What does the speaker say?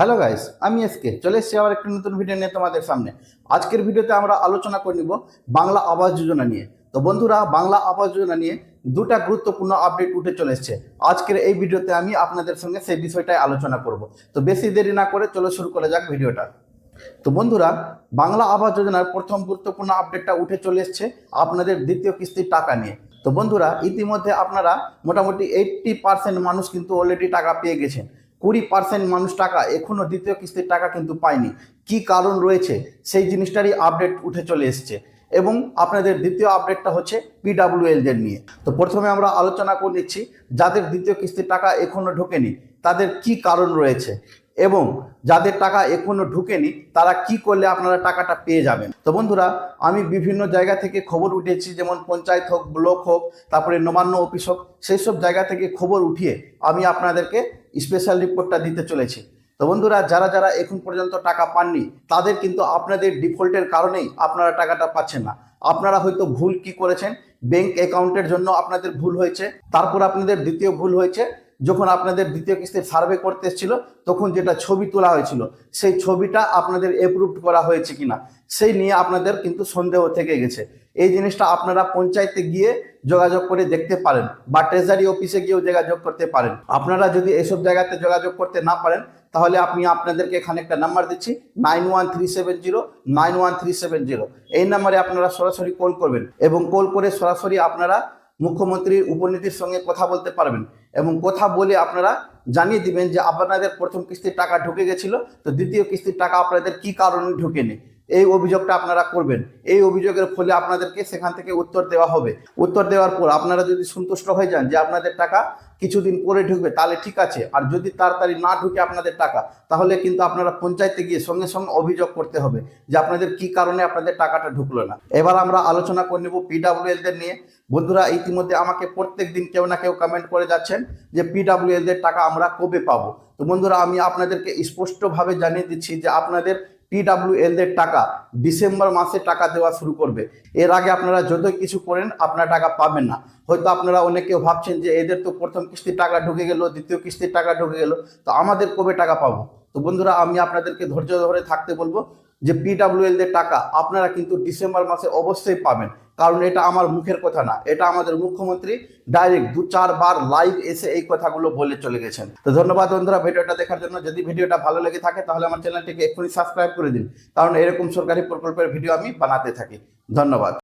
Hello guys আমি SK চলে এসেছি আবার একটি নতুন ভিডিও নিয়ে তোমাদের সামনে। আজকের ভিডিওতে আমরা আলোচনা করে নিব বাংলা আবাস যোজনা নিয়ে। তো বন্ধুরা, বাংলা আবাস যোজনা নিয়ে দুটা গুরুত্বপূর্ণ আপডেট উঠে চলে এসছে। আজকের এই ভিডিওতে আমি আপনাদের সঙ্গে সেই বিষয়টাই আলোচনা করব। তো বেশি দেরি না করে চলো শুরু করা যাক ভিডিওটা তো বন্ধুরা, বাংলা আবাস যোজনার প্রথম গুরুত্বপূর্ণ আপডেটটা উঠে চলে এসছে আপনাদের দ্বিতীয় কিস্তির টাকা নিয়ে। তো বন্ধুরা, ইতিমধ্যে আপনারা মোটামুটি এইট্টি পার্সেন্ট মানুষ কিন্তু অলরেডি টাকা পেয়ে গেছেন। কুড়ি পার্সেন্ট মানুষ টাকা এখনও দ্বিতীয় কিস্তির টাকা কিন্তু পায়নি। কি কারণ রয়েছে? সেই জিনিসটারই আপডেট উঠে চলে এসছে। এবং আপনাদের দ্বিতীয় আপডেটটা হচ্ছে পিডাব্লিউএলদের নিয়ে। তো প্রথমে আমরা আলোচনা করে নিচ্ছি, যাদের দ্বিতীয় কিস্তির টাকা এখনও ঢোকেনি তাদের কি কারণ রয়েছে এবং যাদের টাকা এখনও ঢুকেনি, তারা কি করলে আপনারা টাকাটা পেয়ে যাবেন? তো বন্ধুরা, আমি বিভিন্ন জায়গা থেকে খবর উঠেছি, যেমন পঞ্চায়েত হোক, ব্লক হোক, তারপরে নবান্ন অফিস হোক সেই সব জায়গা থেকে খবর উঠিয়ে আমি আপনাদেরকে স্পেশাল রিপোর্টটা দিতে চলেছি। তো বন্ধুরা, যারা যারা এখন পর্যন্ত টাকা পাননি, তাদের কিন্তু আপনাদের ডিফল্টের কারণেই আপনারা টাকাটা পাচ্ছেন না। আপনারা হয়তো ভুল কি করেছেন? ব্যাংক অ্যাকাউন্টের জন্য আপনাদের ভুল হয়েছে, তারপর আপনাদের দ্বিতীয় ভুল হয়েছে যখন আপনাদের দ্বিতীয় কিস্তির সার্ভে করতে এসেছিল, তখন যেটা ছবি তোলা হয়েছিল, সেই ছবিটা আপনাদের অ্যাপ্রুভ করা হয়েছে কিনা, সেই নিয়ে আপনাদের কিন্তু সন্দেহ থেকে গেছে। এই জিনিসটা আপনারা পঞ্চায়েতে গিয়ে যোগাযোগ করে দেখতে পারেন বা ট্রেজারি অফিসে গিয়েও যোগাযোগ করতে পারেন। আপনারা যদি এসব জায়গাতে যোগাযোগ করতে না পারেন, তাহলে আপনি আপনাদেরকে এখানে একটা নাম্বার দিচ্ছি nine one three seven zero nine one three seven zero এই নাম্বারে আপনারা সরাসরি কল করবেন এবং কল করে সরাসরি আপনারা মুখ্যমন্ত্রীর উপনীতির সঙ্গে কথা বলতে পারবেন এবং কথা বলে আপনারা জানিয়ে দিবেন যে আপনাদের প্রথম কিস্তির টাকা ঢুকে গেছিল, তো দ্বিতীয় কিস্তির টাকা আপনাদের কি কারণে ঢুকেনি? এই অভিযোগটা আপনারা করবেন। এই অভিযোগের ফলে আপনাদেরকে সেখান থেকে উত্তর দেওয়া হবে। উত্তর দেওয়ার পর আপনারা যদি সন্তুষ্ট হয়ে যান যে আপনাদের টাকা কিছুদিন পরে ঢুকবে, তাহলে ঠিক আছে। আর যদি তাড়াতাড়ি না ঢুকে আপনাদের টাকা, তাহলে কিন্তু আপনারা পঞ্চায়েতে গিয়ে সঙ্গে সঙ্গে অভিযোগ করতে হবে যে আপনাদের কি কারণে আপনাদের টাকাটা ঢুকলো না। এবার আমরা আলোচনা করে নেব পিডাব্লিউএলদের নিয়ে। বন্ধুরা, ইতিমধ্যে আমাকে প্রত্যেক দিন কেউ না কেউ কমেন্ট করে যাচ্ছেন যে পিডাব্লিউএলদের টাকা আমরা কবে পাবো? তো বন্ধুরা, আমি আপনাদেরকে স্পষ্টভাবে জানিয়ে দিচ্ছি যে আপনাদের পিডাব্লিউএলদের টাকা ডিসেম্বর মাসে টাকা দেওয়া শুরু করবে। এর আগে আপনারা যত কিছু করেন, আপনারা টাকা পাবেন না। হয়তো আপনারা অনেকে ভাবছেন যে এদের তো প্রথম কিস্তির টাকা ঢুকে গেল, দ্বিতীয় কিস্তির টাকা ঢুকে গেল, তো আমাদের কবে টাকা পাবো? তো বন্ধুরা, আমি আপনাদেরকে ধৈর্য ধরে থাকতে বলব যে পিডাব্লিউএলদের টাকা আপনারা কিন্তু ডিসেম্বর মাসে অবশ্যই পাবেন। কারণ এটা আমার মুখের কথা না, এটা আমাদের মুখ্যমন্ত্রী ডাইরেক্ট দু চারবার লাইভ এসে এই কথাগুলো বলে চলে গেছেন। তো ধন্যবাদ বন্ধুরা ভিডিওটা দেখার জন্য। যদি ভিডিওটা ভালো লেগে থাকে তাহলে আমার চ্যানেলটিকে এক্ষুনি সাবস্ক্রাইব করে দিন, কারণ এরকম সরকারি প্রকল্পের ভিডিও আমি বানাতে থাকি। ধন্যবাদ।